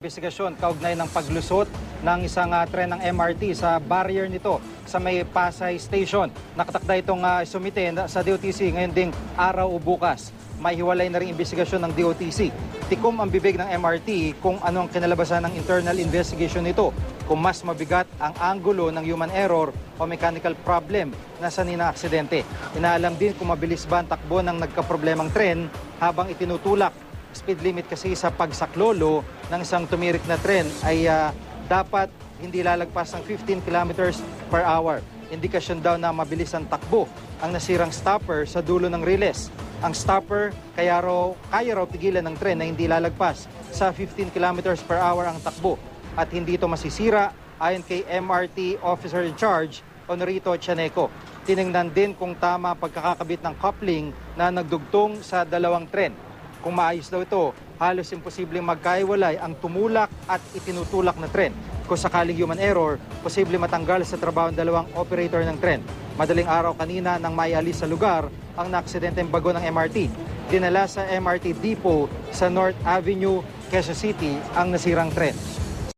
Investigasyon kaugnay ng paglusot ng isang ah, tren ng MRT sa barrier nito sa may Pasay Station. Nakatakda itong uh, sumite na- sa DOTC ngayon ding araw o bukas. May hiwalay na rin investigasyon ng DOTC. Tikom ang bibig ng MRT kung ano ang kinalabasan ng internal investigation nito. Kung mas mabigat ang anggulo ng human error o mechanical problem na sa nina aksidente. Inaalam din kung mabilis ba ang takbo ng nagkaproblemang tren habang itinutulak speed limit kasi sa pagsaklolo ng isang tumirik na tren ay ah, dapat hindi lalagpas ng 15 kilometers per hour. Indikasyon daw na mabilis ang takbo ang nasirang stopper sa dulo ng riles. Ang stopper kaya raw, kaya raw pigilan ng tren na hindi lalagpas sa 15 kilometers per hour ang takbo at hindi ito masisira ayon kay MRT Officer in Charge Honorito Chaneco. Tiningnan din kung tama pagkakakabit ng coupling na nagdugtong sa dalawang tren. Kung maayos daw ito, halos imposibleng magkaiwalay ang tumulak at itinutulak na tren. Kung sakaling human error, posible matanggal sa trabaho ang dalawang operator ng tren. Madaling araw kanina nang maialis sa lugar ang naaksidenteng bago ng MRT. Dinala sa MRT depot sa North Avenue, Quezon City ang nasirang tren.